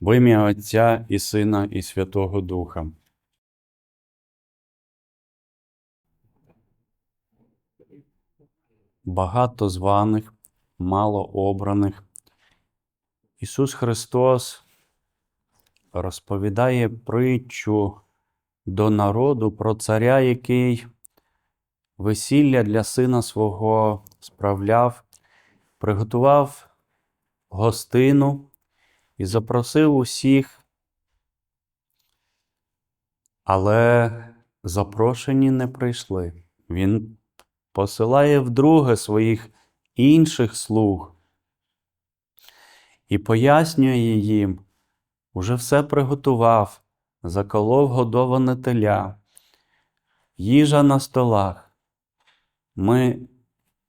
В ім'я Отця і Сина, і Святого Духа. Багато званих, мало обраних. Ісус Христос розповідає притчу до народу про царя, який весілля для сина свого справляв, приготував гостину і запросив усіх, але запрошені не прийшли. Він посилає вдруге своїх інших слуг і пояснює їм, уже все приготував, заколов годоване теля, їжа на столах. Ми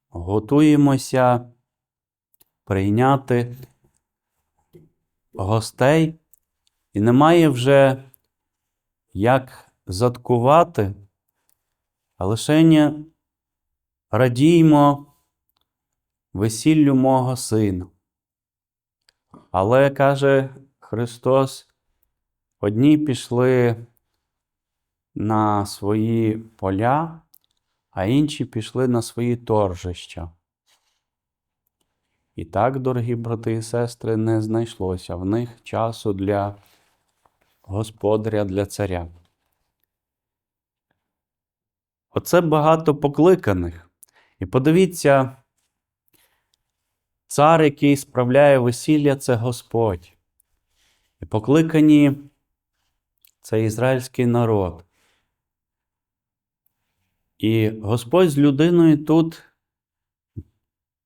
готуємося прийняти гостей, і немає вже як заткувати, а лише радіймо весіллю мого сина. Але каже Христос, одні пішли на свої поля, а інші пішли на свої торжища. І так, дорогі брати і сестри, не знайшлося в них часу для господаря, для царя. Оце багато покликаних. І подивіться, цар, який справляє весілля, це Господь. І покликані це ізраїльський народ. І Господь з людиною тут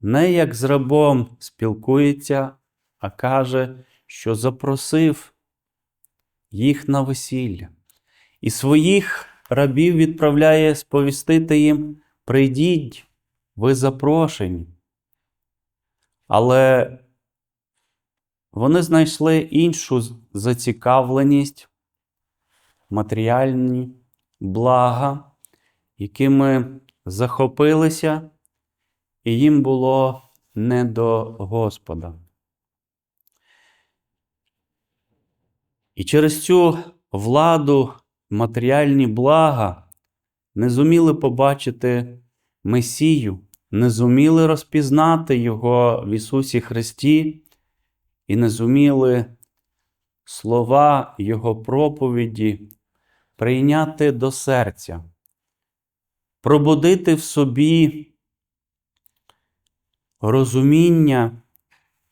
не як з рабом спілкується, а каже, що запросив їх на весілля. І своїх рабів відправляє сповістити їм: прийдіть, ви запрошені. Але вони знайшли іншу зацікавленість, матеріальні блага, якими захопилися, і їм було не до Господа. І через цю владу, матеріальні блага не зуміли побачити Месію, не зуміли розпізнати Його в Ісусі Христі і не зуміли слова Його проповіді прийняти до серця, пробудити в собі розуміння,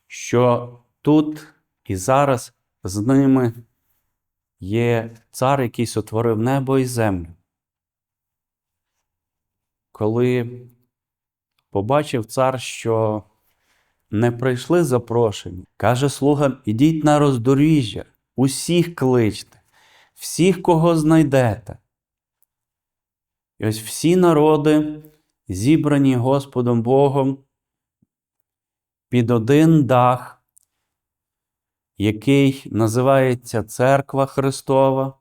що тут і зараз з ними є цар, який сотворив небо і землю. Коли побачив цар, що не прийшли запрошені, каже слугам: ідіть на роздоріжжя, усіх кличте, всіх, кого знайдете. І ось всі народи, зібрані Господом Богом, під один дах, який називається Церква Христова,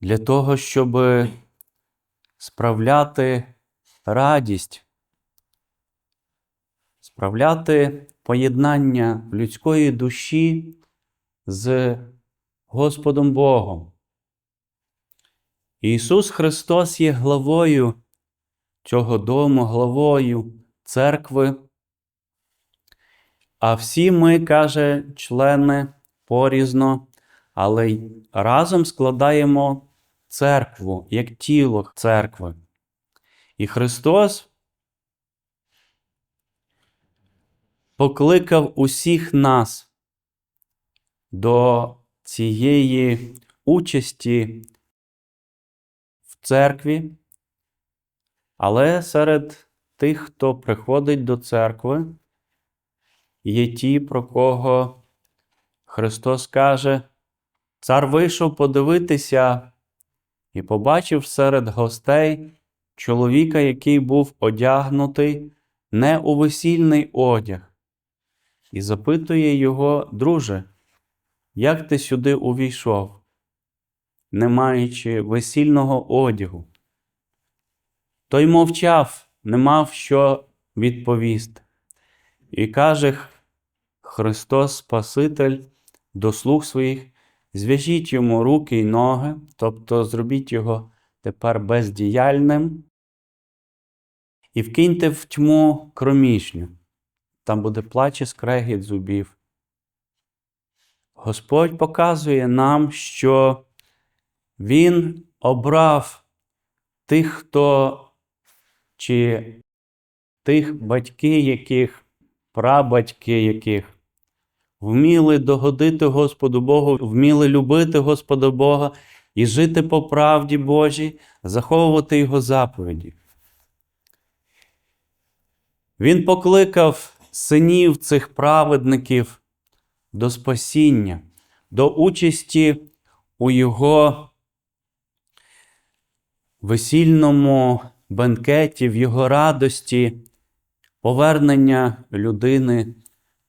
для того, щоб справляти радість, справляти поєднання людської душі з Господом Богом. Ісус Христос є главою цього дому, главою церкви. А всі ми, каже, члени порізно, але й разом складаємо церкву як тіло церкви. І Христос покликав усіх нас до цієї участі в церкві, але серед тих, хто приходить до церкви, є ті, про кого Христос каже, цар вийшов подивитися і побачив серед гостей чоловіка, який був одягнутий не у весільний одяг, і запитує його, друже, як ти сюди увійшов, не маючи весільного одягу? Той мовчав, не мав що відповісти. І каже Христос Спаситель до слуг своїх, зв'яжіть йому руки й ноги, тобто зробіть його тепер бездіяльним, і вкиньте в тьму кромішню. Там буде плач і скрегіт зубів. Господь показує нам, що Він обрав тих, хто чи тих батьки, яких, прабатьки яких вміли догодити Господу Богу, вміли любити Господа Бога і жити по правді Божій, заховувати Його заповіді. Він покликав синів цих праведників до спасіння, до участі у Його весільному бенкеті, в Його радості, повернення людини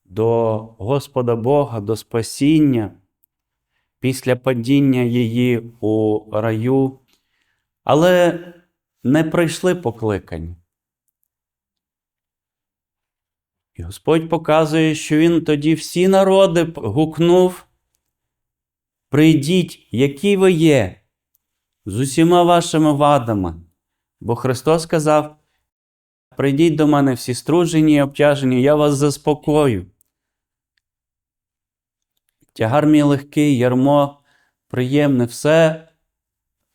до Господа Бога, до спасіння після падіння її у раю, але не прийшли покликані. І Господь показує, що Він тоді всі народи гукнув: Прийдіть, які ви є, з усіма вашими вадами. Бо Христос сказав: Прийдіть до мене всі стружені і обтяжені, я вас заспокою. Тягар мій легкий, ярмо приємне, все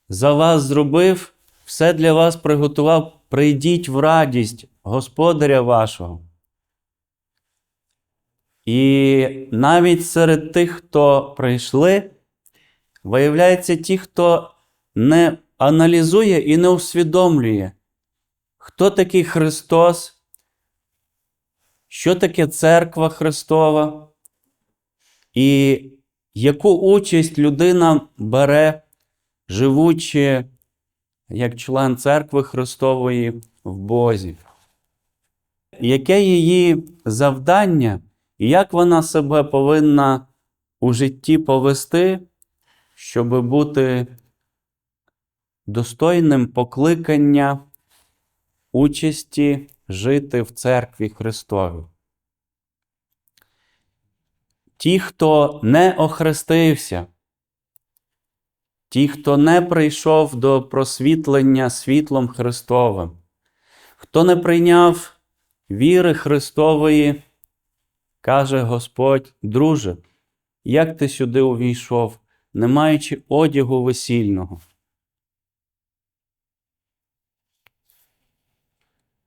за вас зробив, все для вас приготував. Прийдіть в радість Господаря вашого. І навіть серед тих, хто прийшли, виявляється ті, хто не аналізує і не усвідомлює, хто такий Христос, що таке церква Христова, і яку участь людина бере, живучи як член церкви Христової в Бозі. Яке її завдання? І як вона себе повинна у житті повести, щоб бути достойним покликання участі жити в церкві Христовій? Ті, хто не охрестився, ті, хто не прийшов до просвітлення світлом Христовим, хто не прийняв віри Христової, каже Господь, друже, як ти сюди увійшов, не маючи одягу весільного?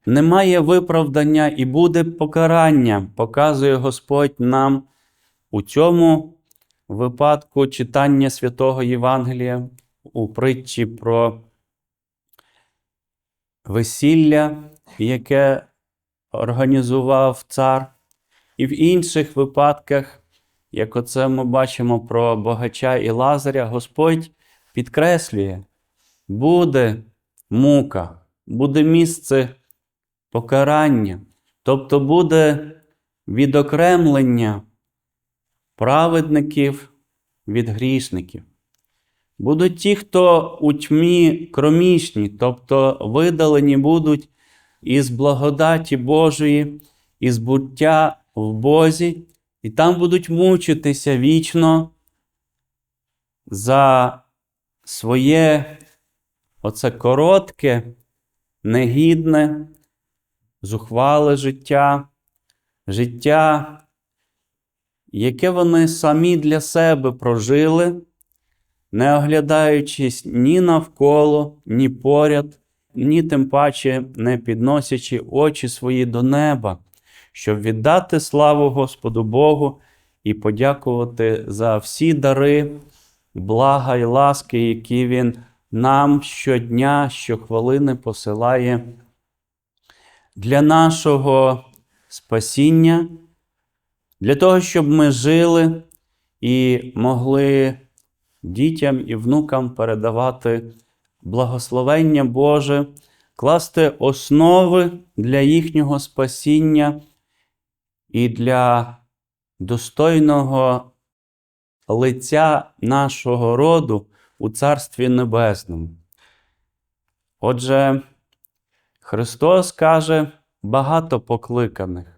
Немає виправдання і буде покарання, показує Господь нам у цьому випадку читання святого Євангелія у притчі про весілля, яке організував цар, і в інших випадках, як оце ми бачимо про богача і Лазаря, Господь підкреслює, буде мука, буде місце покарання, тобто буде відокремлення праведників від грішників. Будуть ті, хто у тьмі кромішні, тобто видалені будуть із благодаті Божої, із буття в Бозі, і там будуть мучитися вічно за своє оце коротке, негідне, зухвале життя, життя яке вони самі для себе прожили, не оглядаючись ні навколо, ні поряд, ні тим паче не підносячи очі свої до неба, щоб віддати славу Господу Богу і подякувати за всі дари, блага і ласки, які Він нам щодня, щохвилини посилає для нашого спасіння для того, щоб ми жили і могли дітям і внукам передавати благословення Боже, класти основи для їхнього спасіння і для достойного лиця нашого роду у Царстві Небесному. Отже, Христос каже багато покликаних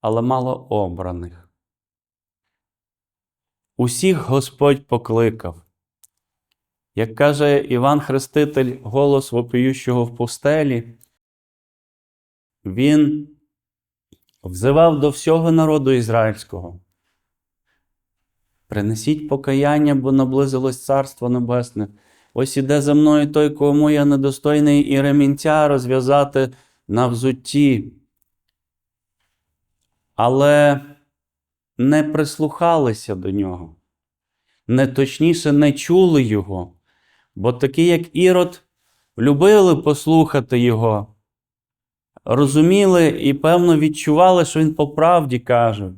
але мало обраних. усіх Господь покликав. Як каже Іван Хреститель, голос вопиющого в пустелі, він взивав до всього народу ізраїльського. Принесіть покаяння, бо наблизилось Царство Небесне. Ось іде за мною той, кому я недостойний і ремінця розв'язати на взутті. Але не прислухалися до нього, не точніше не чули його, бо такі, як Ірод, любили послухати його, розуміли і, певно, відчували, що він по правді каже.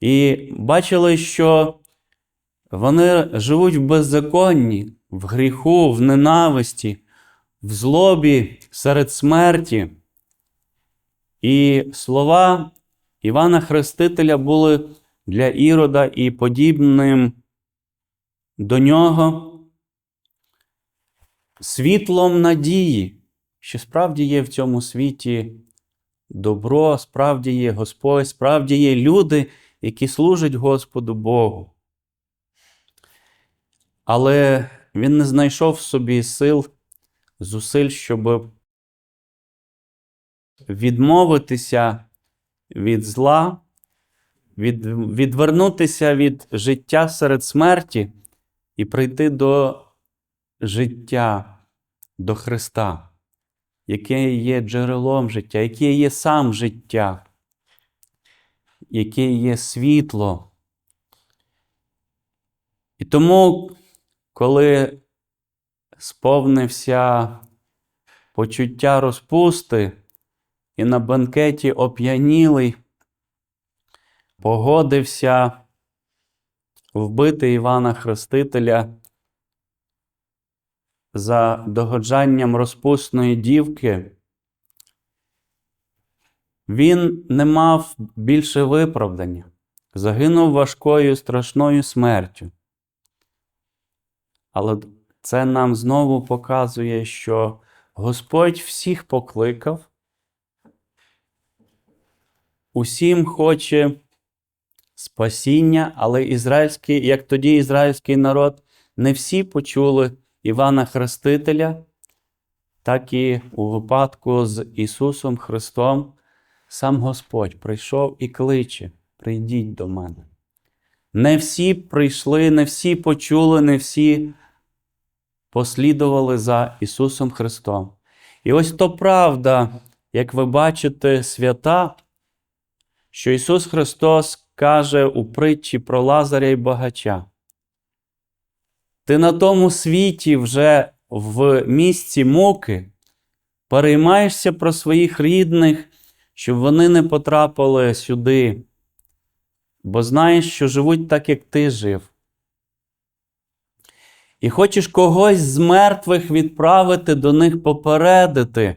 І бачили, що вони живуть в беззаконні, в гріху, в ненависті, в злобі серед смерті. І слова Івана Хрестителя були для Ірода і подібним до нього світлом надії, що справді є в цьому світі добро, справді є Господь, справді є люди, які служать Господу Богу. Але він не знайшов в собі сил, зусиль, щоб відмовитися від зла, від, відвернутися від життя серед смерті і прийти до життя, до Христа, яке є джерелом життя, яке є сам життя, яке є світло. І тому, коли сповнився почуття розпусти, і на банкеті оп'янілий, погодився вбити Івана Хрестителя за догоджанням розпусної дівки, він не мав більше виправдання, загинув важкою страшною смертю. Але це нам знову показує, що Господь всіх покликав, усім хоче спасіння, але ізраїльський, як тоді ізраїльський народ, не всі почули Івана Хрестителя, так і у випадку з Ісусом Христом сам Господь прийшов і кличе: прийдіть до мене. Не всі прийшли, не всі почули, не всі послідували за Ісусом Христом. І ось то правда, як ви бачите, свята, що Ісус Христос каже у притчі про Лазаря і багача. Ти на тому світі вже в місці муки переймаєшся про своїх рідних, щоб вони не потрапили сюди, бо знаєш, що живуть так, як ти жив. І хочеш когось з мертвих відправити до них попередити.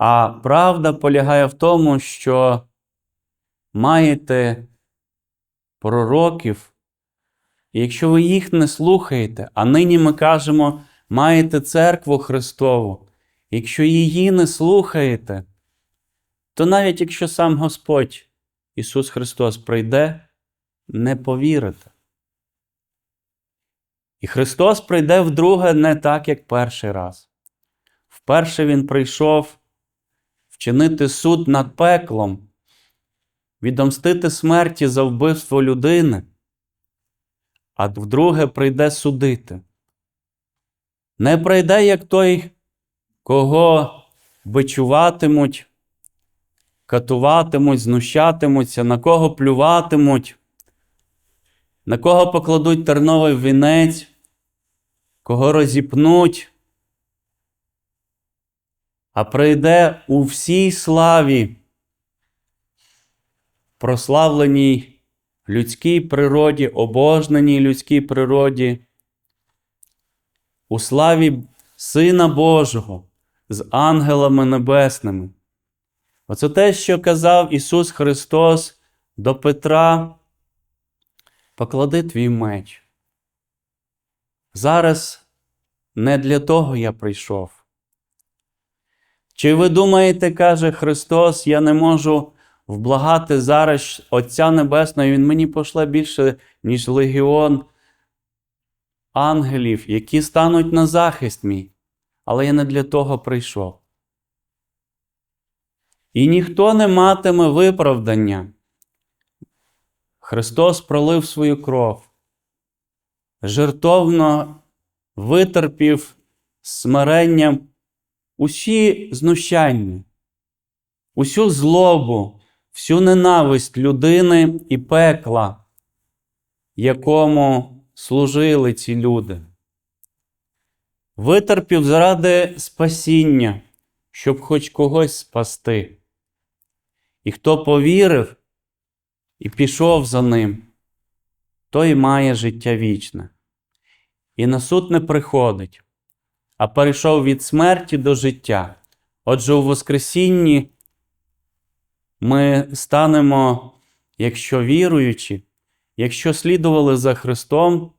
А правда полягає в тому, що маєте пророків, і якщо ви їх не слухаєте, а нині ми кажемо, маєте церкву Христову, якщо її не слухаєте, то навіть якщо сам Господь Ісус Христос прийде, не повірите. І Христос прийде вдруге не так, як перший раз. Вперше Він прийшов вчинити суд над пеклом, відомстити смерті за вбивство людини, а вдруге прийде судити. Не прийде, як той, кого бичуватимуть, катуватимуть, знущатимуться, на кого плюватимуть, на кого покладуть терновий вінець, кого розіпнуть, а прийде у всій славі, прославленій людській природі, обожненій людській природі, у славі Сина Божого з ангелами небесними. Оце те, що казав Ісус Христос до Петра. Поклади твій меч. Зараз не для того я прийшов. Чи ви думаєте, каже Христос, я не можу вблагати зараз Отця Небесного, і Він мені пошле більше, ніж легіон ангелів, які стануть на захист мій. Але я не для того прийшов. І ніхто не матиме виправдання. Христос пролив свою кров, жертовно витерпів смиренням усі знущання, усю злобу, всю ненависть людини і пекла, якому служили ці люди. Витерпів заради спасіння, щоб хоч когось спасти. І хто повірив і пішов за ним, той має життя вічне. І на суд не приходить, а перейшов від смерті до життя. Отже, у Воскресінні ми станемо, якщо віруючи, якщо слідували за Христом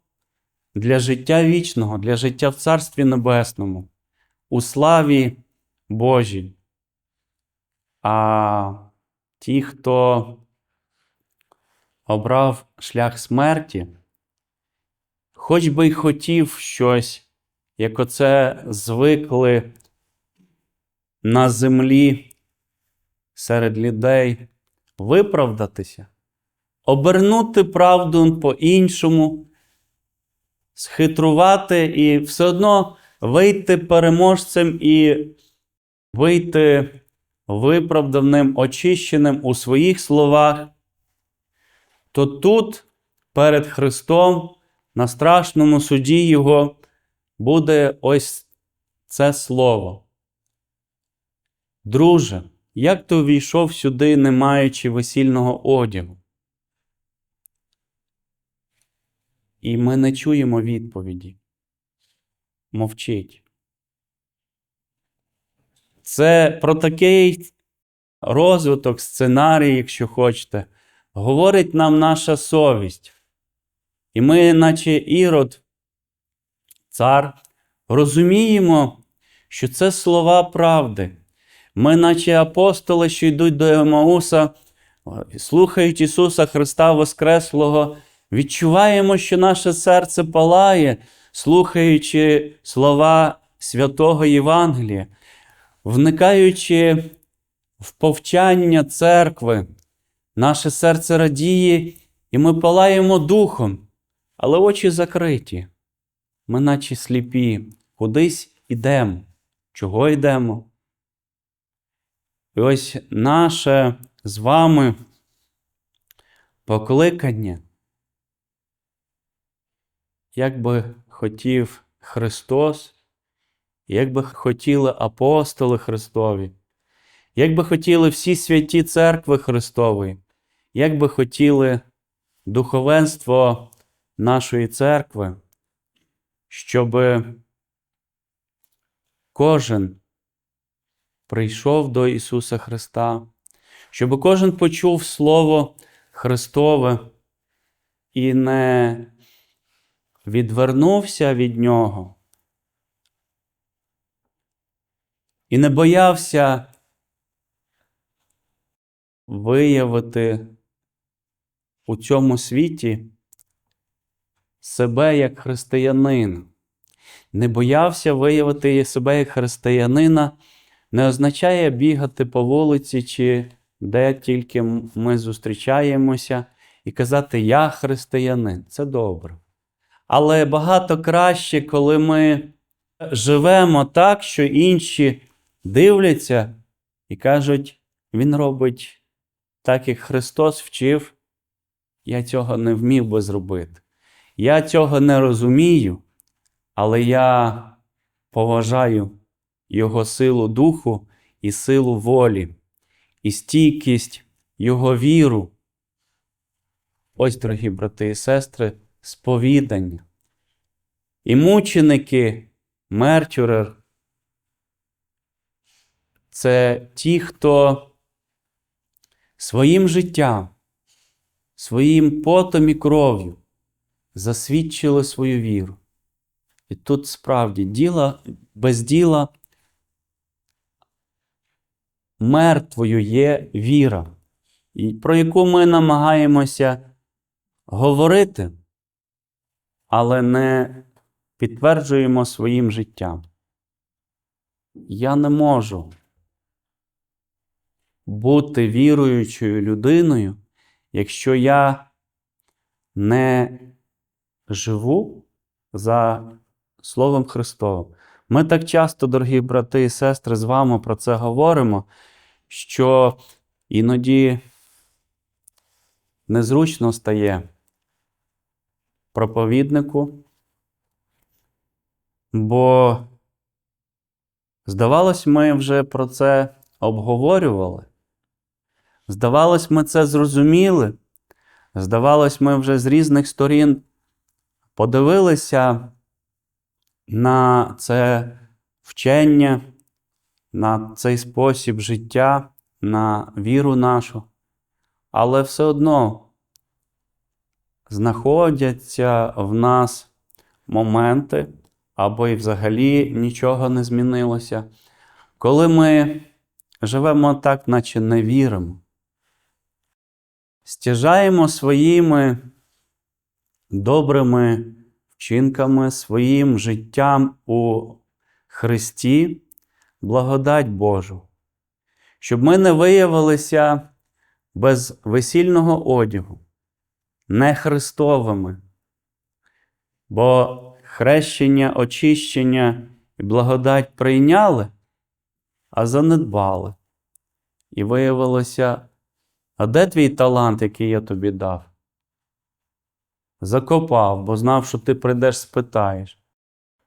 для життя вічного, для життя в Царстві Небесному, у славі Божій. А ті, хто обрав шлях смерті, хоч би й хотів щось, як оце звикли на землі серед людей, виправдатися, обернути правду по-іншому, схитрувати і все одно вийти переможцем і вийти виправданим, очищеним у своїх словах, то тут перед Христом на страшному суді Його буде ось це слово. Друже, як ти увійшов сюди, не маючи весільного одягу? І ми не чуємо відповіді. Мовчить. Це про такий розвиток, сценарій, якщо хочете, говорить нам наша совість. І ми, наче ірод, цар, розуміємо, що це слова правди. Ми, наче апостоли, що йдуть до Емауса, слухають Ісуса Христа Воскреслого, відчуваємо, що наше серце палає, слухаючи слова святого Євангелія, вникаючи в повчання церкви, наше серце радіє, і ми палаємо духом, але очі закриті. Ми, наче сліпі, кудись ідемо. Чого йдемо? І ось наше з вами покликання, як би хотів Христос, як би хотіли апостоли Христові, як би хотіли всі святі церкви Христової, як би хотіли духовенство нашої церкви, щоб кожен прийшов до Ісуса Христа, щоб кожен почув Слово Христове і не відвернувся від Нього, і не боявся виявити у цьому світі себе як християнин, не боявся виявити себе як християнина не означає бігати по вулиці, чи де тільки ми зустрічаємося, і казати Я християнин. Це добре. Але багато краще, коли ми живемо так, що інші дивляться і кажуть, Він робить так, як Христос вчив. Я цього не вмів би зробити. Я цього не розумію, але я поважаю його силу духу і силу волі, і стійкість Його віру. Ось, дорогі брати і сестри, сповідання. І мученики, Мертюрер це ті, хто своїм життям, своїм потом і кров'ю засвідчили свою віру. І тут справді діла без діла мертвою є віра. про яку ми намагаємося говорити, але не підтверджуємо своїм життям. Я не можу бути віруючою людиною, якщо я не живу за Словом Христовим. Ми так часто, дорогі брати і сестри, з вами про це говоримо, що іноді незручно стає проповіднику, бо, здавалось, ми вже про це обговорювали. Здавалось, ми це зрозуміли. Здавалось, ми вже з різних сторін подивилися на це вчення, на цей спосіб життя, на віру нашу, але все одно знаходяться в нас моменти, або і взагалі нічого не змінилося, коли ми живемо так, наче не віримо. Стяжаємо своїми добрими вчинками, своїм життям у Христі благодать Божу, щоб ми не виявилися без весільного одягу, не Христовими, бо хрещення, очищення і благодать прийняли, а занедбали. І виявилося, а де твій талант, який я тобі дав? Закопав, бо знав, що ти прийдеш, спитаєш.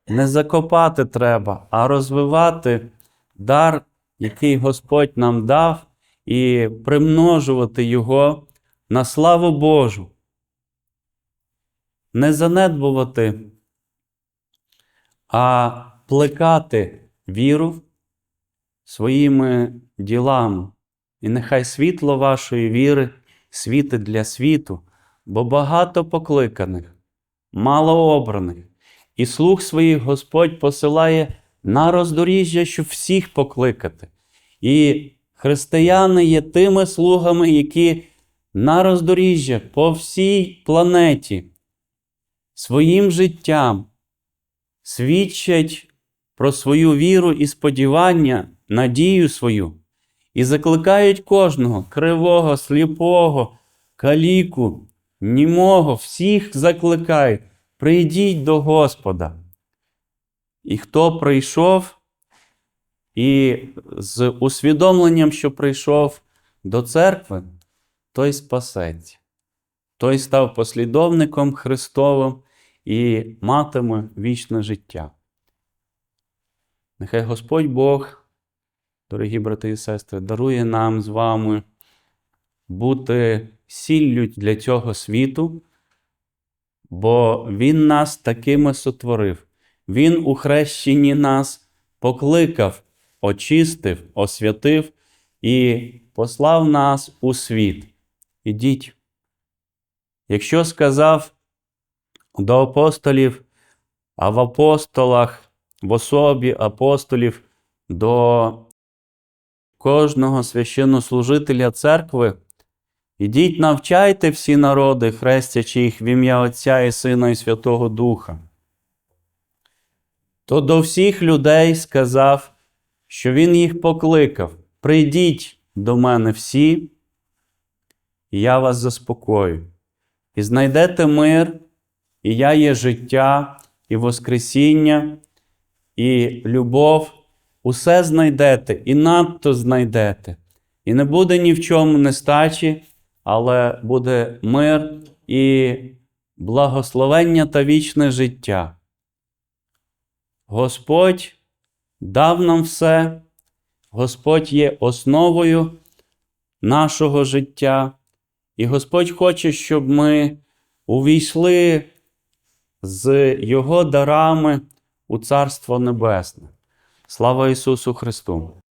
Не закопати треба, а розвивати дар, який Господь нам дав, і примножувати його на славу Божу. Не занедбувати, а плекати віру своїми ділами. І нехай світло вашої віри світить для світу, бо багато покликаних, мало обраних, і слуг своїх Господь посилає на роздоріжжя, щоб всіх покликати. І християни є тими слугами, які на роздоріжжя по всій планеті своїм життям свідчать про свою віру і сподівання, надію свою, і закликають кожного кривого, сліпого, каліку, німого, всіх закликають, прийдіть до Господа. І хто прийшов, і з усвідомленням, що прийшов до церкви, той спасеться. Той став послідовником Христовим і матиме вічне життя. Нехай Господь Бог, дорогі брати і сестри, дарує нам з вами бути сіллю для цього світу, бо Він нас такими сотворив. Він у хрещенні нас покликав, очистив, освятив і послав нас у світ. Ідіть. Якщо сказав до апостолів, а в апостолах, в особі апостолів до кожного священнослужителя церкви, ідіть навчайте всі народи, хрестячи їх в ім'я Отця і Сина і Святого Духа. То до всіх людей сказав, що Він їх покликав: прийдіть до мене всі, і я вас заспокою. І знайдете мир, і я є життя, і Воскресіння, і любов. Усе знайдете і надто знайдете. І не буде ні в чому нестачі, але буде мир і благословення та вічне життя. Господь дав нам все, Господь є основою нашого життя, і Господь хоче, щоб ми увійшли з Його дарами у Царство Небесне. Слава Ісусу Христу!